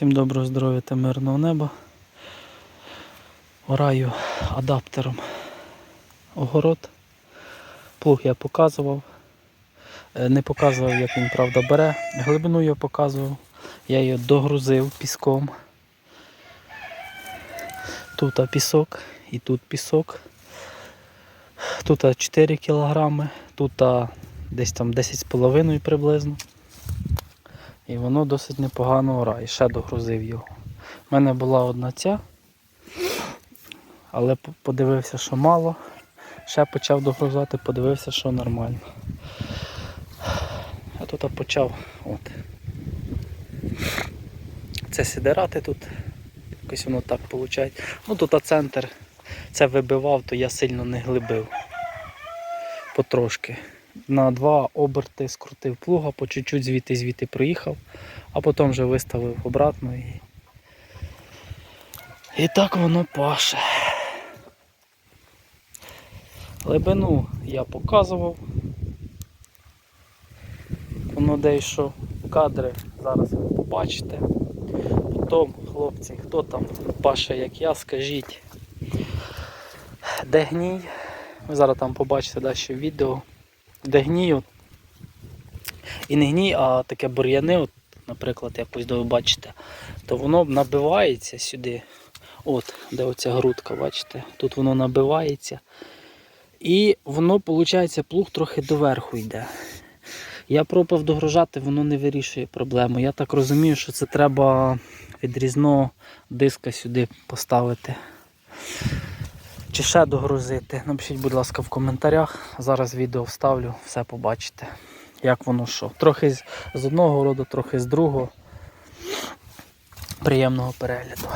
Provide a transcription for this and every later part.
Всім доброго здоров'я та мирного неба. Ораю адаптером огород. Плуг я показував. Е, Не показував, як він правда бере. Глибину я показував. Я її догрузив піском. Тут пісок і тут пісок. Тут 4 кілограми, тут десь там 10,5 приблизно. І воно досить непогано орає. Ще догрузив його. У мене була одна ця, але подивився, що мало. Ще почав догрузати, подивився, що нормально. А тут почав от. Це сидирати тут. Якось воно так виходить. Ну тут центр це вибивав, то я сильно не глибив. Потрошки. На два оберти скрутив плуга, по чуть-чуть звідти звідти проїхав, а потім вже виставив обратно і. І так воно паше. Глибину я показував. Воно дещо кадри зараз ви побачите. Потім, хлопці, хто там паше, як я, скажіть, де гній. Ви зараз там побачите далі відео, де гній. от. І не гній, а таке бур'яни, от, наприклад, як ось ви бачите, то воно набивається сюди. От, де оця грудка, бачите, тут воно набивається. І воно, виходить, плуг трохи доверху йде. Я пробував догружати, воно не вирішує проблему. Я так розумію, що це треба відрізного диска сюди поставити. Чи ще догрузити. Напишіть, будь ласка, в коментарях. Зараз відео вставлю, все побачите. Як воно що. Трохи з, одного роду, трохи з другого. Приємного перегляду.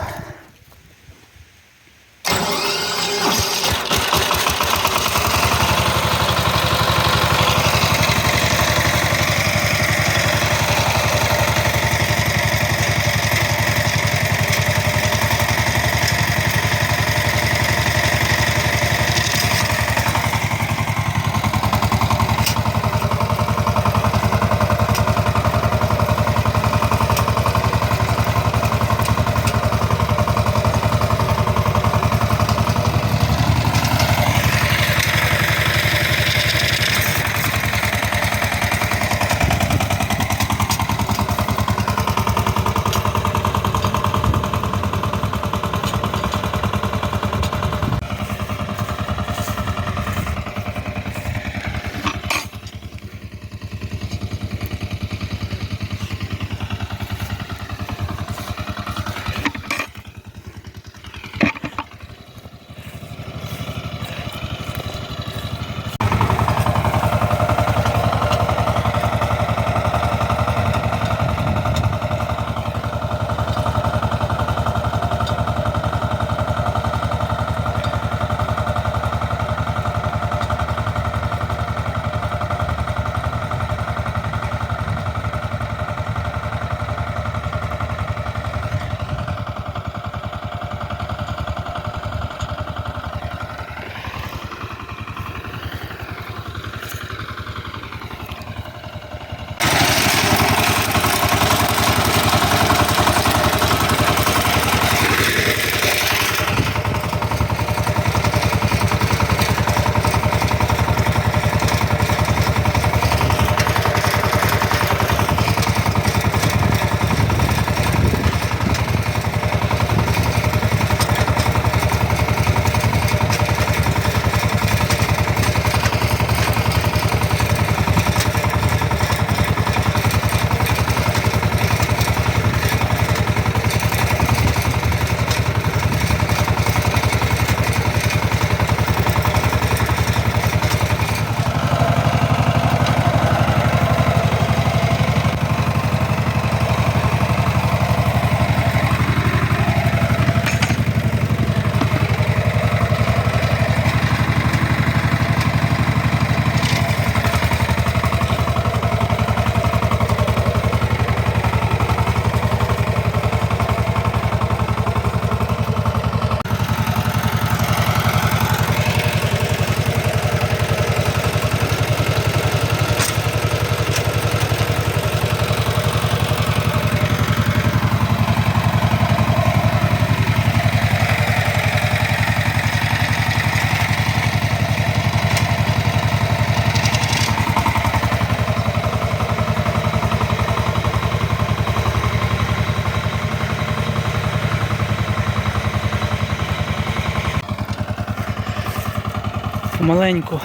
Помаленьку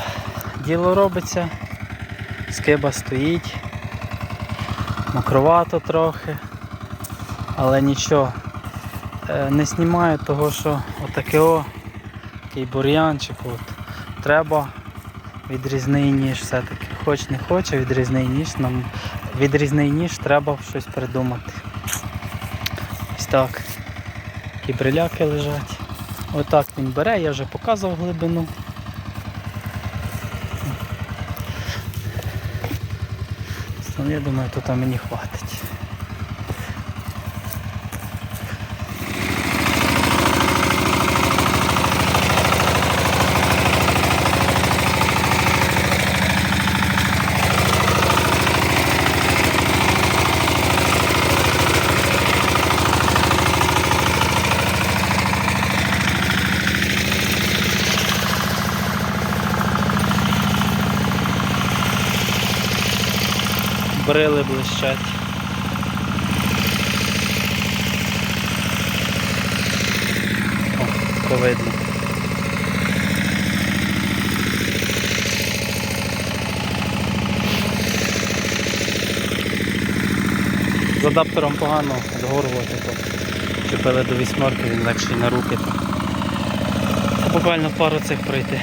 діло робиться, скиба стоїть, мокровато трохи, але нічого. Е, Не знімаю того, що отаке о, такий бур'янчик от. Треба відрізний ніж все-таки. Хоч не хоче, відрізний ніж, нам відрізний ніж треба щось придумати. Ось так. Такі бриляки лежать. Отак він бере, я вже показував глибину. Я думаю, тут мені хватить. Брили блищать. О, видно. З адаптером погано відгорувати, то чіпили до вісьмерки, він легший на руки. Буквально пару цих пройти.